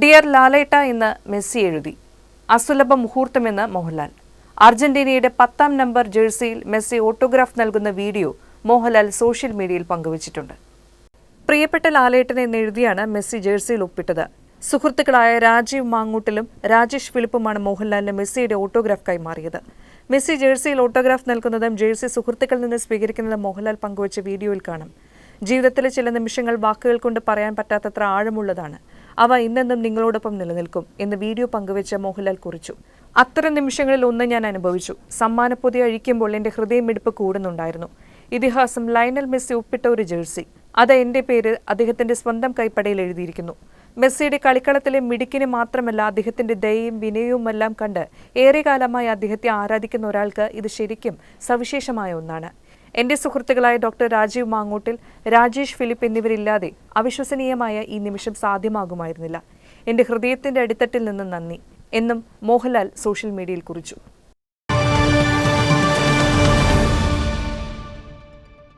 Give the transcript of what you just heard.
Dear ലാലേട്ട എന്ന് Messi എഴുതി. അസുലഭ മുഹൂർത്തമെന്ന് മോഹൻലാൽ. അർജന്റീനയുടെ പത്താം നമ്പർ ജേഴ്സിയിൽ മെസ്സി ഓട്ടോഗ്രാഫ് നൽകുന്ന വീഡിയോ മോഹൻലാൽ സോഷ്യൽ മീഡിയയിൽ പങ്കുവച്ചിട്ടുണ്ട്. പ്രിയപ്പെട്ട ലാലേട്ടനെ എന്നെഴുതിയാണ് മെസ്സി ജേഴ്സിയിൽ ഒപ്പിട്ടത്. സുഹൃത്തുക്കളായ രാജീവ് മാങ്ങൂട്ടിലും രാജേഷ് ഫിലിപ്പുമാണ് മോഹൻലാലിന് മെസ്സിയുടെ ഓട്ടോഗ്രാഫ് കൈമാറിയത് മെസ്സി ജേഴ്സിയിൽ ഓട്ടോഗ്രാഫ് നൽകുന്നതും ജേഴ്സി സുഹൃത്തുക്കളിൽ നിന്ന് സ്വീകരിക്കുന്നതും മോഹൻലാൽ പങ്കുവച്ച വീഡിയോയിൽ കാണാം. ജീവിതത്തിലെ ചില നിമിഷങ്ങൾ വാക്കുകൾ കൊണ്ട് പറയാൻ പറ്റാത്തത്ര ആഴമുള്ളതാണ്. അവ ഇന്നെന്നും നിങ്ങളോടൊപ്പം നിലനിൽക്കും എന്ന് വീഡിയോ പങ്കുവെച്ച മോഹൻലാൽ കുറിച്ചു. അത്തരം നിമിഷങ്ങളിൽ ഒന്ന് ഞാൻ അനുഭവിച്ചു. സമ്മാനപ്പൊതി അഴിക്കുമ്പോൾ എന്റെ ഹൃദയമിടിപ്പ് കൂടുന്നുണ്ടായിരുന്നു. ഇതിഹാസം ലയനൽ മെസ്സി ഒപ്പിട്ട ഒരു ജേഴ്സി. അത് എന്റെ പേര് അദ്ദേഹത്തിന്റെ സ്വന്തം കൈപ്പടയിൽ എഴുതിയിരിക്കുന്നു. മെസ്സിയുടെ കളിക്കളത്തിലെ മിടുക്കിനെ മാത്രമല്ല അദ്ദേഹത്തിന്റെ ദയയും വിനയവുമെല്ലാം കണ്ട് ഏറെക്കാലമായി അദ്ദേഹത്തെ ആരാധിക്കുന്ന ഒരാൾക്ക് ഇത് ശരിക്കും സവിശേഷമായ ഒന്നാണ്. എന്റെ സുഹൃത്തുക്കളായ ഡോക്ടർ രാജീവ് മാങ്ങോട്ടിൽ രാജേഷ് ഫിലിപ്പ് എന്നിവരില്ലാതെ അവിശ്വസനീയമായ ഈ നിമിഷം സാധ്യമാകുമായിരുന്നില്ല. എന്റെ ഹൃദയത്തിന്റെ അടിത്തട്ടിൽ നിന്ന് നന്ദി. എന്നും മോഹൻലാൽ സോഷ്യൽ മീഡിയയിൽ കുറിച്ചു.